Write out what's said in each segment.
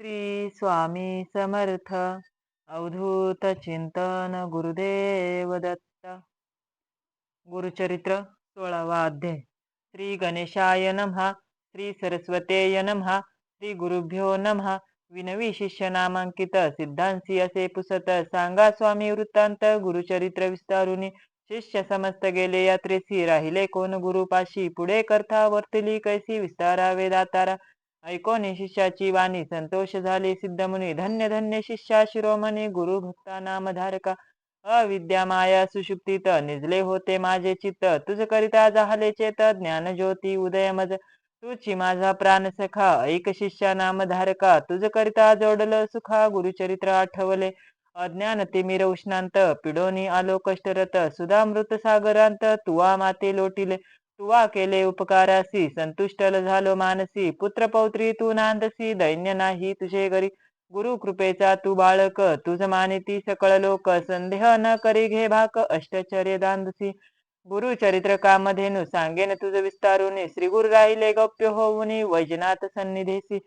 श्री स्वामी समर्थ अवधूत चिंतन गुरुदेव दत्त। गुरुचरित्र सोळावा अध्याय। श्री गणेशाय नमः श्री सरस्वतेय नमहा श्री गुरुभ्यो नमः। विनवी शिष्य नामांकित सिद्धांसी असे पुसत सांगा स्वामी वृत्तांत। गुरुचरित्र विस्तारुनी शिष्य समस्त गेले यात्रेसी राहिले कोण गुरुपाशी? पुढे करता वर्तली कैसी विस्तारावे दातारा। ऐकोनी शिष्याची वाणी संतोष झाले सिद्धमुनी. धन्य धन्य शिष्या शिरोमणी गुरु भक्ता नामधारका. अविद्या माया सुषुप्तीत निजले होते माझे चित्त. तुझ करिता झाले चेत ज्ञान ज्योती उदय मज तुझी माझा प्राण सखा ऐक शिष्या नामधारका. तुझ करिता जोडल सुखा गुरुचरित्र आठवले. अज्ञान तिमिर उष्णांत पिडोनी आलो कष्टरत. सुधामृत सागरांत तुवा माते लोटिले. तुवा केले उपकारासी संतुष्टल झालो मानसी. पुत्र पौत्री तू नांदसी दैन्य नाही तुझे घरी. गुरु कृपेचा तू बाळक तुझ मानिती सकळ लोक. संदेह न करी घे भाक अष्टचर्य दांदसी. गुरु चरित्र कामधेनु सांगेन तुझ विस्तारुनी. श्री गुरु राहिले गप्य होऊनी वैजनाथ सन्निधेसी.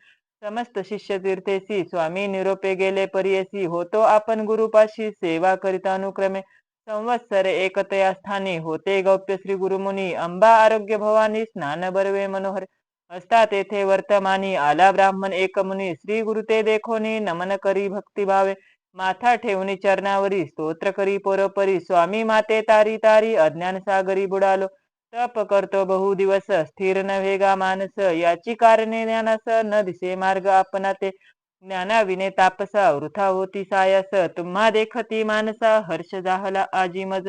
समस्त शिष्य तीर्थेसी स्वामी निरोपे गेले परियसी. होतो आपण गुरुपाशी सेवा करिता अनुक्रमे. संवत्सरे एकतया स्थानी होते गौप्य श्री गुरुमुनी. अंबा आरोग्य भवानी स्नान बरवे मनोहर. असता तेथे वर्तमानी आला ब्राह्मण एक मुनी. श्री गुरु ते देखोनी नमन करी भक्ती भावे. माथा ठेवणी चरणावरी स्तोत्र करी पोरोपरी. स्वामी माते तारी तारी अज्ञान सागरी बुडालो. तप करतो बहु दिवस स्थिर न वेगा मानस. याची कारणे ज्ञानास न दिसे मार्ग आपणा ते ज्ञाना विने तापसा वृथा होती सायास. तुम्हा देखती मानसा हर्ष जाहला आजी मज.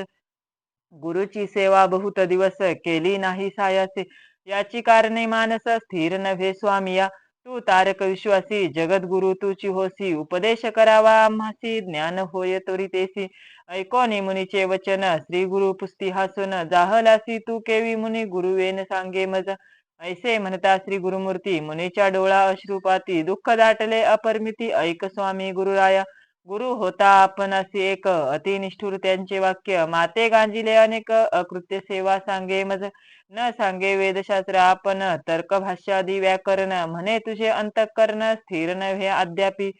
गुरुची सेवा बहुत दिवस केली नाही सायासे. याची कारणे मानस स्थिर नव्हे स्वामिया. तू तारक विश्वासी जगद्गुरु तुची होसी. उपदेश करावा आम्हासी ज्ञान होय त्वरितेसी ऐकोनी मुनीचे वचन श्री गुरु पुस्ती हासून जाहलासी तू केवी मुनी गुरुवेन सांगे मज. ऐसे म्हणता श्री गुरुमूर्ती मुनीच्या डोळा अश्रुपाती दुःख दाटले अपरमिती ऐक स्वामी गुरुराया. गुरु होता आपण असे एक अतिनिष्ठुर त्यांचे वाक्य. माते गांजिले अनेक अकृत्य सेवा सांगे मज. न सांगे वेदशास्त्र आपण तर्क भाष्यादी व्याकरण. म्हणे तुझे अंतकरण स्थिर नव्हे अद्यापि.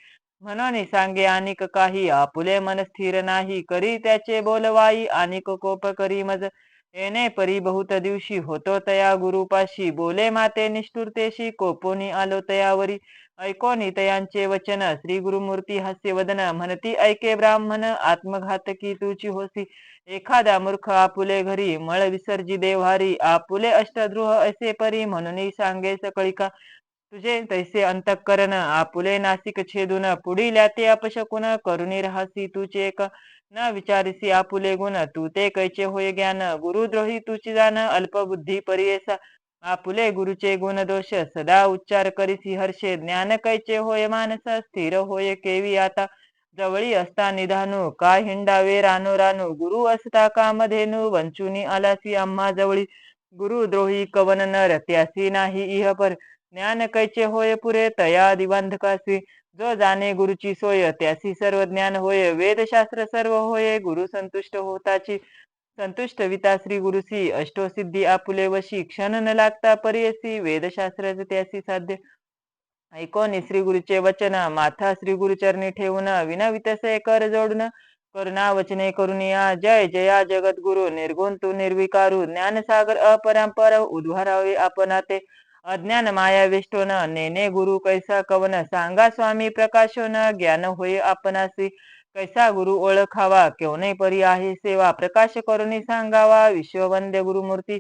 म्हणून सांगे आणिक काही. आपुले मन स्थिर नाही. करी त्याचे बोलवाई. आणिक कोप करी मज. येणे परी बहुत दिवशी होतो तया गुरुपाशी. बोले माते निष्ठुरतेशी कोपोनी आलो तयावरी. ऐकोनी तयांचे वचन. श्री गुरुमूर्ती हास्य वदन. म्हणती ऐके ब्राह्मण आत्मघातकी तुची होसी. एखादा मूर्ख आपुले घरी मळ विसर्जी देव्हारी. आपुले अष्टद्रुह असे परी म्हणून सांगे सकळिका तुझे तैसे अंतकरण. आपुले नासिक छेदून पुढील ते अपशकुन. करुणी राहसी तुचे एक न विचारिसी आपुले गुण तू ते कैचे होय ज्ञान? गुरुद्रोही तुची जाण अल्पबुद्धी परियेसा. आपुले गुरुचे गुण दोष सदा उच्चार करीसी हर्षे. ज्ञान कैचे होय मानस स्थिर होय केवी आता? जवळी असता निधानू का हिंडावे रानो रानू? गुरु असता का मधेनू वंचुनी आलासी आम्हा जवळी. गुरुद्रोही कवन नर त्यासी नाही इह पर ज्ञान कैचे होय पुरे तया दिवांधकासी. जो जाणे गुरुची सोय त्यासी सर्व ज्ञान होय वेदशास्त्र सर्व होय गुरु संतुष्ट होताची संतुष्ट विता श्री गुरुसी अष्टोसिद्धी आपुले वशी क्षण न लागता परियसी वेदशास्त्र त्यासी साध्य. ऐकोनी श्री गुरुचे वचन माथा श्री गुरुचरणी ठेवून विना वितसे कर जोडून करुणा वचने करुनिया जय जया जगद्गुरु निर्गुण तू निर्विकारू ज्ञानसागर अपरंपर आपण ते अज्ञान माया वेष्टोन नेने गुरु कैसा कवन सांगा स्वामी प्रकाशोन ज्ञान होय आपणासी. कैसा गुरु ओळखावा केवने परी आहे सेवा. प्रकाश करुणी सांगावा विश्ववंद्य गुरुमूर्ती.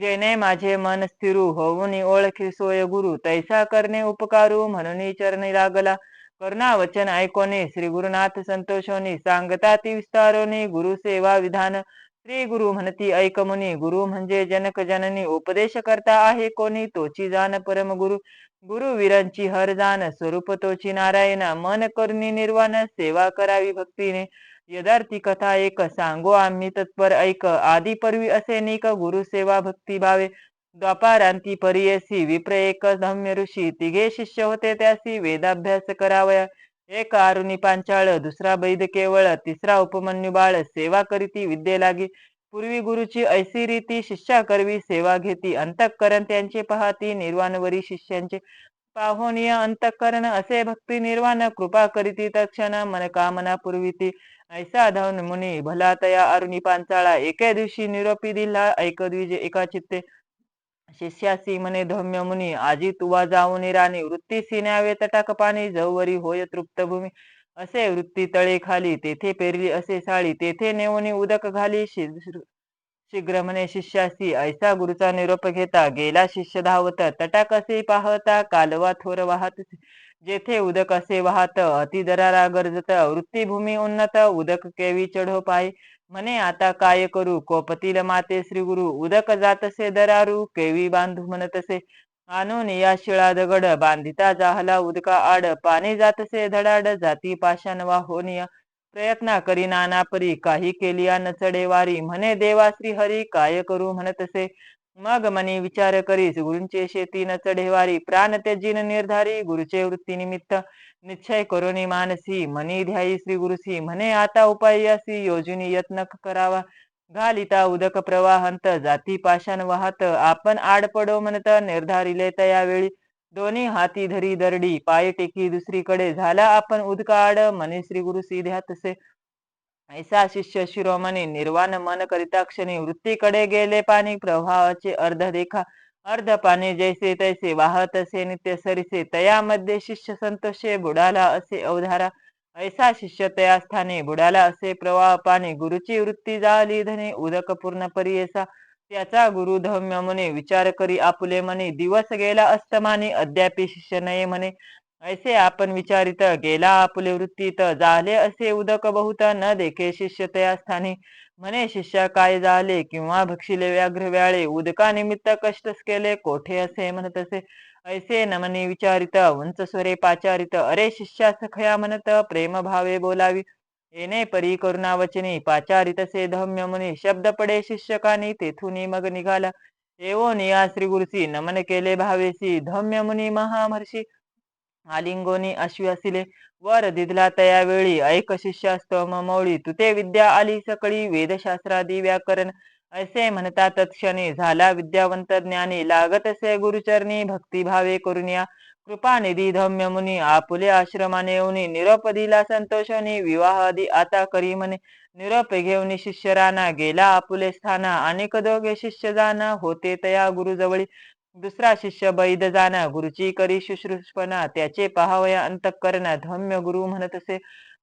जेने माझे मन स्थिरू होऊन ओळखी सोय गुरु. तैसा करणे उपकारू म्हणून चरणी लागला. करुणा वचन ऐकोने श्री गुरुनाथ संतोषोनी. सांगता ती विस्तारोनी गुरु सेवा विधान. श्री गुरु म्हणती ऐकमुनी गुरु म्हणजे जनक जननी उपदेश करता आहे कोणी? तोची जाण परम गुरु. गुरु वीरांची हर जाण स्वरूप तोची नारायण. मन करुणी निर्वाण सेवा करावी भक्तीने. यदार्थी कथा एक सांगो आम्ही तत्पर ऐक. आदी परवी असे निक गुरु सेवा भक्ती भावे. द्वापारांती परियसी विप्र एक धम्य ऋषी. तिघे शिष्य होते त्यासी वेदाभ्यास करावया. एक आरुणी पांचाळ दुसरा बैद केवळ तिसरा उपमन्यू बाळ सेवा करीती विद्ये लागी. पूर्वी गुरुची ऐसी रीती शिष्या करवी सेवा घेती. अंतःकरण त्यांचे पाहती निर्वाणवरी शिष्यांचे पाहोनिय. अंतःकरण असे भक्ती निर्वाण कृपा करीती तक्षण मनकामना पुरविती पूर्वीती. ऐसा धावून मुनी भला तया अरुणी पांचाळा. एके दिवशी निरोपी दिला ऐक द्विजे एका चित्ते. शिष्यासी म्हणे धम्य मुनी आजी तुवा जाऊन राणी वृत्ती सिन्यावे तटाक पाणी जवरी होय तृप्त भूमी. असे वृत्ती तळे खाली तेथे पेरली असे साळी तेथे नेऊनी उदक घाली शीघ्र म्हणे शिष्यासी ऐसा गुरुचा निरोप घेता गेला शिष्य धावत तटाक असे पाहता कालवा थोर वाहत जेथे उदक असे वाहत अतिदरारा गरजत वृत्तीभूमी उन्नत उदक केवी चढो पाय. म्हणे आता काय करू? कोपतील माते श्री गुरु. उदक जातसे दरारू केवी बांधू म्हणतसे. आणून या शिळा दगड बांधिता जाहला उदका आड. पाणी जातसे धडाड जाती पाषाण वाहोनिया प्रयत्न करी नाना परी काही केलिया न चढे वारी. म्हणे देवा श्री हरी काय करू म्हणतसे? मग मनी विचार करीस गुरुंचे शेती न चढेवारी प्राण त्याजीन निर्धारी गुरुचे वृत्ती निमित्त निश्चय करोनी मानसी मनी ध्यायी श्री गुरुसी म्हणे आता उपायासी योजनी यत्न करावा घालिता उदक प्रवाहंत जाती पाषाण वाहत आपण आड पडो म्हणत निर्धारिले वेळी दोन्ही हाती धरी दरडी पाय टेकी दुसरीकडे झाला आपण उदकाड मनी श्री गुरु ध्यातसे तसे ऐसा शिष्य शिरोमणी निर्वाण मन करिता क्षणी वृत्तीकडे गेले पाणी प्रवाहाचे अर्ध देखा अर्ध पाणी जैसे तैसे वाहत असे नित्य सरिसे तयामध्ये शिष्य संतोषे बुडाला असे अवधारा. ऐसा शिष्य तया स्थानी बुडाला असे प्रवाह पाणी गुरुची वृत्ती जाली धने उदक पूर्ण परियसा त्याचा गुरु धम्य म्हणे विचार करी आपुले म्हणे दिवस गेला अस्तमाने अद्यापि शिष्य नये म्हणे. ऐसे आपण विचारित गेला आपुले वृत्तीत झाले असे उदक बहुत न देखे शिष्य त्या स्थानी म्हणे शिष्य काय झाले? किंवा भक्षिले व्याघ्र व्याळे उदका निमित्त कष्टच केले कोठे असे? म्हणत असे. ऐसे नमनी विचारित उंच स्वरे पाचारित अरे शिष्या सखया म्हणत प्रेम भावे बोलावी. येणे परी करुणा वचनी पाचारित से धम्य मुनी. शब्द पडे शिष्यकानी तेथून मग निघाला. एवो निया श्री गुरुसी नमन केले भावेसी धम्य मुनी महामर्षी आलिंगोनी अश्वी वर दिदला तया वेळी ऐक शिष्यास्त मौळी तुते विद्या आली सकळी वेदशास्त्रादी व्याकरण असे म्हणता तत्क्षणी झाला विद्यावंत ज्ञानी लागत असे गुरुचरणी भक्तिभावे करुनिया कृपा निधी धम्य मुनी आपुले आश्रमाने येऊनी निरोप दिला संतोषनी विवाह आदी आता करी म्हणे निरोप घेऊन शिष्य राना गेला आपुले स्थाना अनेक दोघे शिष्य जाना होते तया गुरुजवळी दुसरा शिष्य बैद जाना गुरुची करी शुश्रूषपणा त्याचे पहावया अंतकरणा धम्य गुरु म्हणत असे.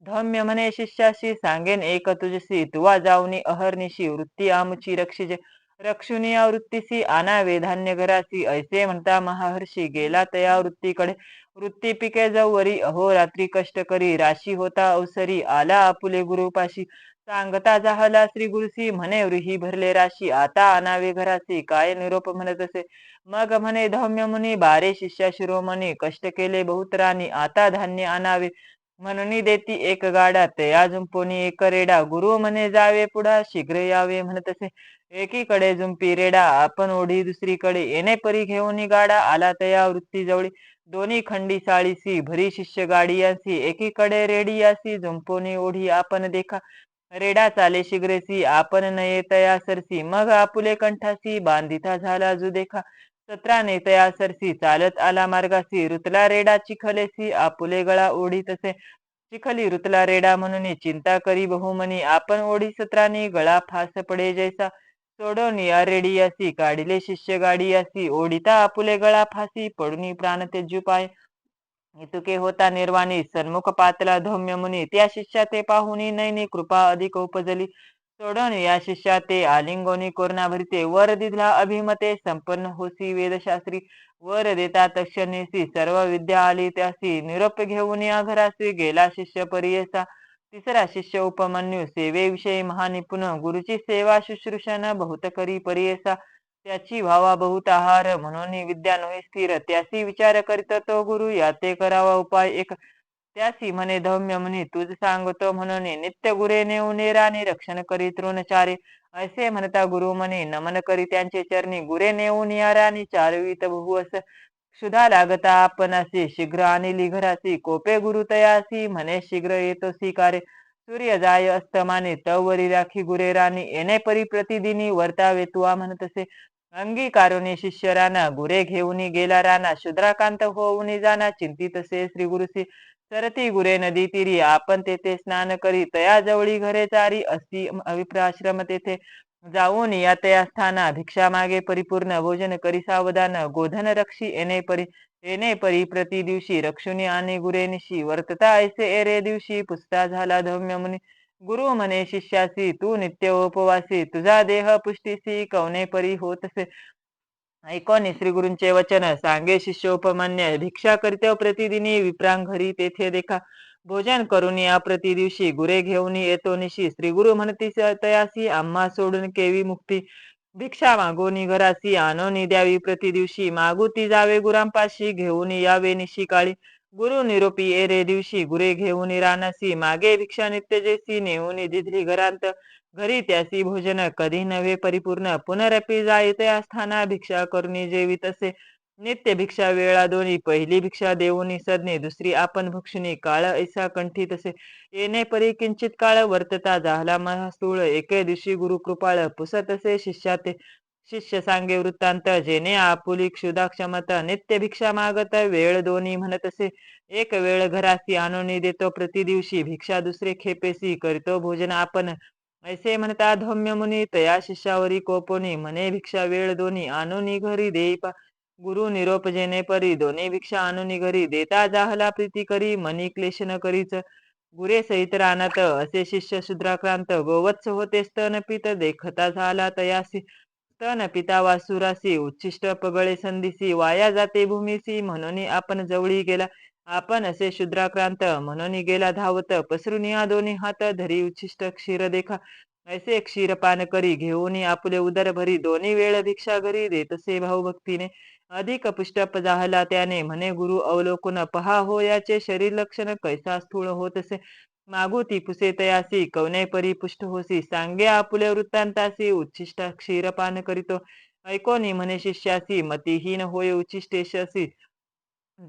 धम्य म्हणे शिष्याशी सांगेन एक तुझसी तुवा जाऊनी अहर्निशी वृत्ती आमची रक्षिजे. रक्षुनी वृत्तीसी आना वेधान्य घरासी ऐसे म्हणता महाहर्षी गेला तया वृत्तीकडे. वृत्ती पिके वरी अहो रात्री कष्ट करी राशी होता अवसरी आला आपुले गुरुपाशी. सांगता जाहला श्री गुरुसी म्हणे रुही भरले राशी. आता आणावे घरासी काय निरोप म्हणत असे? मग म्हणे धौम्य मुनी बारे शिष्या शिरोमणी कष्ट केले बहुतरानी आता धान्य आणावे. म्हणून देती एक गाडा तया जुंपोनी एक रेडा. गुरु म्हणे जावे पुढा शीघ्र यावे म्हणत असे. एकीकडे जुंपी रेडा आपण ओढी दुसरीकडे येणे परी घेऊन गाडा. आला तया वृत्ती जवळी. दोन्ही खंडी साळीसी भरी शिष्य गाडी असी एकीकडे रेडी असी झुंपोनी ओढी आपण देखा. रेडा चाले शिग्रेसी आपण नये तया सरसी. मग आपुले कंठासी बांधिता झाला जुदेखा. सत्राने तया सरसी चालत आला मार्गासी. रुतला रेडा चिखलेसी आपुले गळा ओढी तसे चिखली रुतला रेडा म्हणून चिंता करी बहुमनी. आपण ओढी सत्राने गळा फास पडे जैसा. सोडून या रेडी असी काढिले शिष्य गाडी असी ओढिता आपुले गळा फासी पडूनी प्राण तेजू पाय. इतुके होता निर्वाणी सन्मुख पातला धौम्य मुनी. त्या शिष्या ते पाहुनी नैनी कृपा अधिक उपजली. सोडून या शिष्या ते आलिंगोनी कोरणा भरिते. वर दिला अभिमते संपन्न होसी वेदशास्त्री. वर देता तक्षणेसी सर्व विद्या आली त्यासी. निरोप घेऊन या घरासी गेला शिष्य परियसा. तिसरा शिष्य उपमन्यू सेवेविषयी महानिपुण. गुरुची सेवा शुश्रूषण बहुत करी परियसा. त्याची भावा बहुत आहार म्हणून विद्या नव्हे स्थिर. त्यासी विचार करीत तो गुरु या ते करावा उपाय एक. त्यासी म्हणे धम्य म्हणे तुझ सांगतो म्हणून नित्य गुरे नेऊ रक्षण करी तृणचारे. असे म्हणता गुरु म्हणे नमन करी त्यांचे चरणी. गुरे नेऊन यारानी चारवीत अस. क्षुधा लागता आपण असे शीघ्र आणि लिघरासी कोपे गुरु तयासी म्हणे शीघ्र येतो स्वीकारे. सूर्य जाय अस्तमाने तवरी राखी गुरे राणी. येणे परी प्रतिदिनी वर्तावे तुवा म्हणत असे. अंगीकारुनी शिष्य राणा गुरे घेऊनी गेला राना शुद्राकांत होऊनी जाना चिंतित से श्री गुरुसी सरती गुरे नदी तीरी आपण तेथे स्नान करी तया जवळी घरे चारी असी अविप्राश्रम तेथे जाऊन या तया स्थाना भिक्षा मागे परिपूर्ण भोजन करी सावधान गोधन रक्षी येणे परी येणे परी प्रति दिवशी रक्षुनी आणि गुरेनिशी वर्तता ऐसे एरे दिवशी पुस्ता झाला धम्य मुनी गुरु म्हणे शिष्यासी तू नित्य उपवासी तुझा देह पुष्टीसी कवने परी होतसे ऐकोनी श्री गुरूंचे वचन सांगे शिष्योपमान्य भिक्षा करते हो प्रतिदिनी विप्रांग घरी तेथे देखा. भोजन करून या प्रति दिवशी गुरे घेऊन येतो निशी. श्री गुरु म्हणती तयासी आम्हा सोडून केवी मुक्ती? भिक्षा मागोनी घरासी आणोनी द्यावी प्रति दिवशी मागुती जावे गुरांपाशी घेऊन यावे निशी काळी. गुरु निरोपी एरे दिवशी गुरे घेऊन रानसी. मागे भिक्षा नित्य जेसी नेऊन दिधली घरांत घरी त्यासी भोजन. कधी नव्हे परिपूर्ण. पुनरपी जायते स्थाना भिक्षा करुणी जेवी तसे. नित्य भिक्षा वेळा दोन्ही पहिली भिक्षा देऊनी सदने. दुसरी आपण भक्षुनी. काळ ऐसा कंठी तसे. येणे परी किंचित काळ वर्तता. झाला महास्तूळ एके दिवशी गुरु कृपाळ पुसत असे शिष्याते. शिष्य सांगे वृत्तांत जेने आपुली क्षुदा क्षमत नित्य भिक्षा मागत वेळ दोन्ही म्हणत असे. एक वेळ घरासी आणून देतो प्रतिदिवशी भिक्षा दुसरे खेपेसी करतो भोजन आपण. ऐसे म्हणता धम्य मुनी तया शिष्यावरी कोपोनी म्हणे भिक्षा वेळ दोन्ही आणून घरी देईपा गुरु निरोप जेने परी दोन्ही भिक्षा आणून घरी देता जाहला प्रीती करी मनी क्लेश न करीच. गुरे सहित रानात असे शिष्य शुद्राक्रांत गोवत्स होते स्तन पित देखता झाला तयासी. तन पिता वासुरासी उच्छिष्ट पगळे संधीसी वाया जाते भूमीसी म्हणून आपण जवळी गेला. आपण असे शुद्राक्रांत म्हणून गेला धावत. पसरून या दोन्ही हात धरी उच्छिष्ट क्षीर देखा ऐसे क्षीरपान करी घेऊन आपले उदर भरी. दोन्ही वेळ भिक्षा घरी देतसे भाऊ भक्तीने अधिक पुष्टप जाहला त्याने म्हणे गुरु अवलोकन पहा हो याचे शरीर लक्षण कैसा स्थूळ होत असे. मागुती पुसे तयासी कवने परी पुष्ट होसी सांगे आपुले वृत्तांतासी उच्छिष्ट क्षीरपान करीतो. ऐकोनी म्हणे शिष्यासी मतीहीन होय उच्छिष्टेशी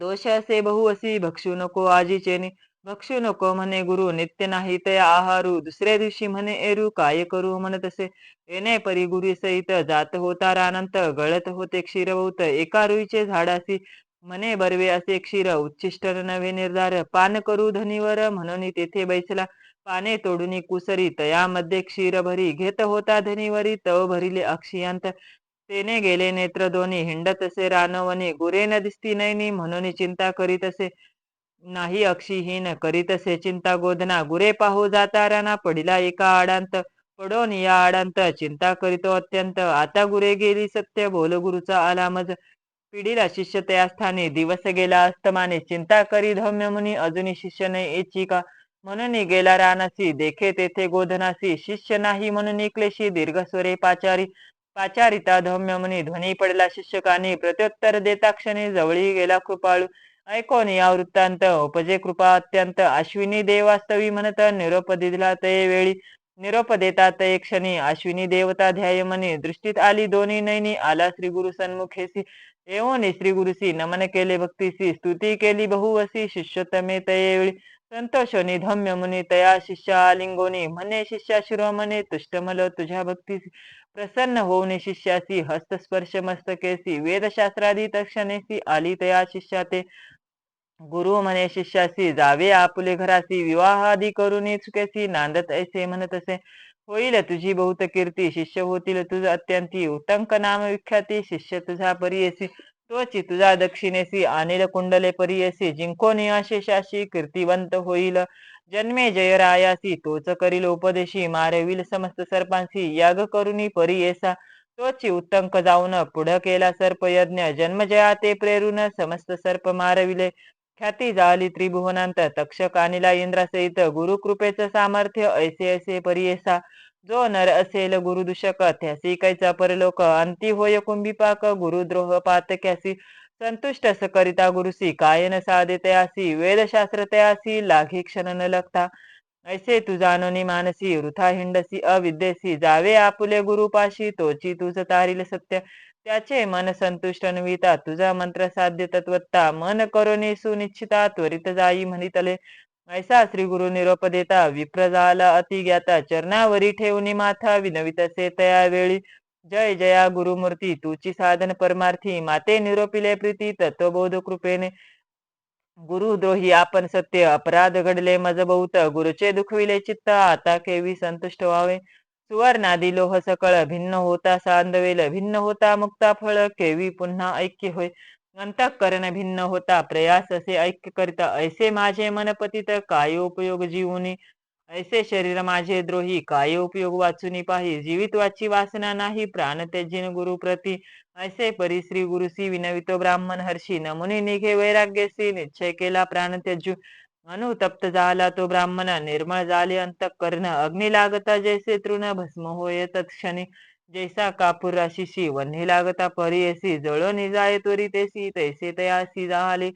दोष असे बहु असी भक्षू नको आजीचेनी. भक्षू नको म्हणे गुरु नित्य नाही तया आहारू. दुसऱ्या दिवशी म्हणे एरू काय करू म्हणत असे. येणे परी गुरु सहित जात होता रानंत गळत होते क्षीरभूत एका रुईचे झाडासी मने बरवे असे क्षीर उच्छिष्ट नवे निर्धार. पान करू धनीवर म्हणून तेथे बैसला. पाने तोडून कुसरी. तयामध्ये क्षीर भरी. घेत होता धनीवरी. तव भरिले अक्षियांत. तेने गेले नेत्र दोन्ही. हिंडत असे रानवनी गुरे न दिसती नैनी. म्हणून चिंता करीत असे. नाही अक्षीहीन. करीतसे चिंता गोधना गुरे पाहू जाता राना पडिला एका आडांत. पडोन या आडांत. चिंता करीतो अत्यंत. आता गुरे गेली सत्य. बोल गुरुचा आला मज. पिढीला शिष्य त्या स्थानी दिवस गेला अस्तमाने चिंता करी धम्य मुनी अजूनही शिष्य नाही एची का? म्हणून गेला रानासी देखे तेथे गोधनासी. शिष्य नाही म्हणून निकलेशी दीर्घ स्वरे पाचारी. पाचारिता धम्य मुनी ध्वनी पडला शिष्यकानी. प्रत्युत्तर देता क्षणी जवळी गेला कृपाळू. ऐकोन या वृत्तांत उपजे कृपा अत्यंत. अश्विनी देवास्तवी म्हणत निरोप दिला ते वेळी. निरोप देतात एक क्षणी. अश्विनी देवता ध्याय मनी दृष्टीत आली. दोन्ही नैनी आला श्री गुरु सन्मुखेसी. येऊन श्री गुरुसी नमन केले भक्तीसी. स्तुती केली बहुवसी. शिष्योत्तमे तये संतोषोनी धम्य मुनी. तया शिष्या लिंगोनी म्हणे शिष्या शिरोमणे. तुष्टमल तुझ्या भक्तीसी. प्रसन्न होऊने शिष्यासी. हस्तस्पर्श मस्तकेसी. वेदशास्त्रादी तक्षणेसी आली तया शिष्या ते. गुरु म्हणे शिष्यासी जावे आपुले घरासी विवाहादी करून चुकेसी नांदत ऐसे म्हणत असे. होईल तुझी बहुत कीर्ती शिष्य होतील तुझ अत्यंती. उटंक नाम विख्याती शिष्य तुझा परियसी. तोची तुझा दक्षिणेसी अनिल कुंडले परियसी. जिंको नियाशेषाशी कीर्तिवंत होईल. जन्मे जयरायासी तोच करील उपदेशी. मारविल समस्त सर्पांसी याग करुनी परियेसा. तोची उत्तंक जाऊन पुढ केला सर्प यज्ञ जन्मजया ते प्रेरून समस्त सर्प मारविले. ख्याती झाली त्रिभुवनांत तक्षक अनिला इंद्रासहित गुरुकृपेचं सामर्थ्य ऐसे ऐसे परियेसा जो नर असेल गुरुदूषक त्यासी कैचा परलोक अंती होय कुंभिपाक गुरुद्रोह पातक्यासी संतुष्ट सकरिता गुरुसी कायन साधे तयासी वेदशास्त्र तयासी लाघी क्षण न लगता ऐसे तू जाणोनी मानसी वृथा हिंडसी अविद्येसी जावे आपुले गुरुपाशी तोची तुझ तारील सत्य त्याचे मन संतुष्ट नविता तुझा मंत्र साध्य तत्वत्ता. मन करोने सुनिश्चिता. त्वरित जाई म्हणितले. ऐसा श्री गुरु निरोप देता विप्र झाला अति ज्ञाता चरणावरी ठेवणी माथा. विनवितसे तया वेळी जय जया गुरुमूर्ती. तुची साधन परमार्थी. माते निरोपिले प्रीती. तत्वबोध कृपेने. गुरुद्रोही आपण सत्य. अपराध घडले मज बहुत गुरुचे दुखविले चित्त. आता केवी संतुष्ट व्हावे. सुवर्णादी लोह सकळ भिन्न होता सांदवेल भिन्न होता मुक्ता फळ केवी पुन्हा ऐक्य होय. अंतःकरण भिन्न होता प्रयास असे ऐक्य करिता ऐसे माझे मनपतित काय उपयोग जीवनी? ऐसे शरीर माझे द्रोही काय उपयोग वाचुनी पाही? जीवित वाची वासना नाही प्राण त्यजिन गुरु प्रती. ऐसे परी श्री गुरुसी विनवितो ब्राह्मण हर्षी नमुनी निघे वैराग्यसी निश्चय केला प्राण त्यजू. अनुतप्त झाला तो ब्राह्मण निर्मळ झाले अंतःकरण. अग्नी लागता जैसे तृण भस्म होय तत्क्षणी. जैसा कापूर राशीशी वन्ही लागता परियसी जळो जाय त्वरितेसी तैसे तयासी झाले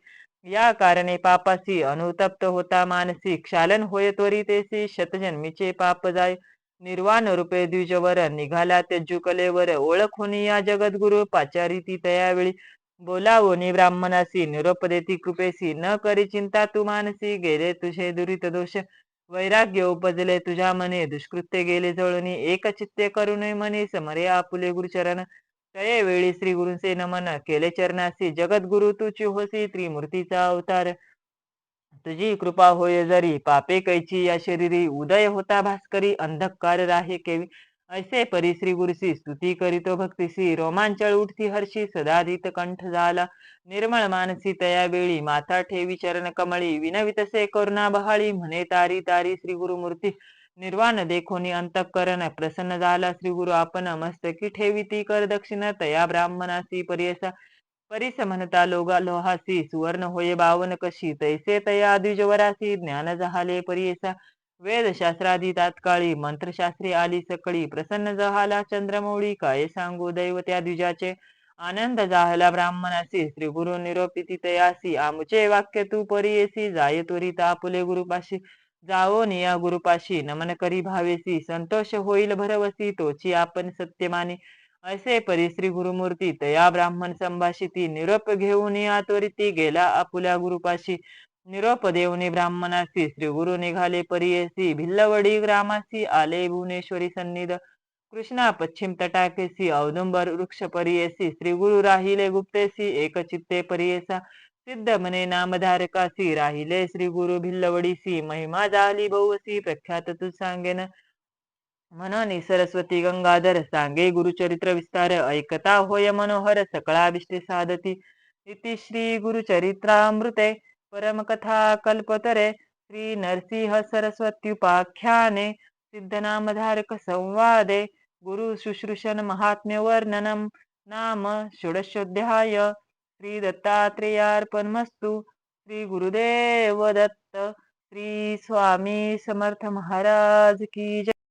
या कारणे पापासी अनुतप्त होता मानसी. क्षालन होय त्वरितेसी शतजन्मीचे पाप जाय. निर्वाण रूपे द्विजवर निघाला ते जुकलेवर. ओळख होणी या जगद्गुरु पाचारी ती तयावेळी. बोलावोनी ब्राह्मणासी निरोप देती कृपेसी. न करी चिंता तू मानसी गेले तुझे दुरित दोष. वैराग्य उपजले तुझ्या मने दुष्कृत्य गेले जळणी एक चित्ते करुणे मनी समरे आपुले गुरुचरण. तये वेळी श्री गुरुचे नमन केले चरणासी. जगद्गुरु तुची होसी त्रिमूर्तीचा अवतार. तुझी कृपा होय जरी पापे कैची या शरीरी. उदय होता भास्करी अंधकार राहे केवी. ऐसे परी श्री गुरुसी स्तुती करीतो भक्तीसी रोमांचळ उठती हर्षी सदाधित कंठ झाला निर्मळ मानसी तया वेळी माथा ठेवी चरण कमळी विनवितसे करुणा बहाळी म्हणे तारी तारी श्री गुरुमूर्ती. निर्वाण देखोनी अंतकरण प्रसन्न झाला श्री गुरु आपण मस्तकी ठेवी ती कर दक्षिण तया ब्राह्मणासी परियसा. परिस म्हणता लोगा लोहासी सुवर्ण होये बावन कशी तैसे तया द्विजवरासी ज्ञान जहाले परियसा. वेदशास्त्रादी तात्काळी मंत्रशास्त्री आली सकळी. प्रसन्न जहाला चंद्रमौळी काय सांगू दैव त्या द्विजाचे? आनंद जाहला ब्राह्मणासी श्री गुरु निरोपिती तयासी आमचे वाक्य तू परियेसी जाय त्वरित आपुले गुरुपाशी. जावो निया गुरुपाशी नमन करी भावेसी. संतोष होईल भरवसी तोची आपण सत्यमानी. असे परी श्री गुरुमूर्ती तया ब्राह्मण संभाषिती. निरोप घेऊन या त्वरिती गेला आपुल्या गुरुपाशी. निरोप देवनी ब्राह्मणासी श्री गुरु निघाले परियसी भिल्लवडी ग्रामासी आले भुवनेश्वरी सन्निध कृष्णा पश्चिम तटाकेसी औदुंबर वृक्ष परियसी श्री गुरु राहिले गुप्तेसी एक चित्ते परियसा सिद्ध मने नामधारकासी राहिले श्री गुरु भिल्लवडीसी महिमा झाली बहुसी प्रख्यात तू सांगेन। म्हणून सरस्वती गंगाधर सांगे गुरुचरित्र विस्तार ऐकता होय मनोहर सकळाभिष्टे साधती इति श्री गुरुचरित्रामृते परमकथा कल्पतरे श्री नरसिंह सरस्वत्युपाख्याने सिद्धनामधारक संवादे गुरु शुश्रूषण महात्म्य वर्णनम नाम षोडशोध्याय श्री दत्तात्रेयार्पणमस्तु श्री गुरुदेव दत्त श्री स्वामी समर्थ महाराज की जय।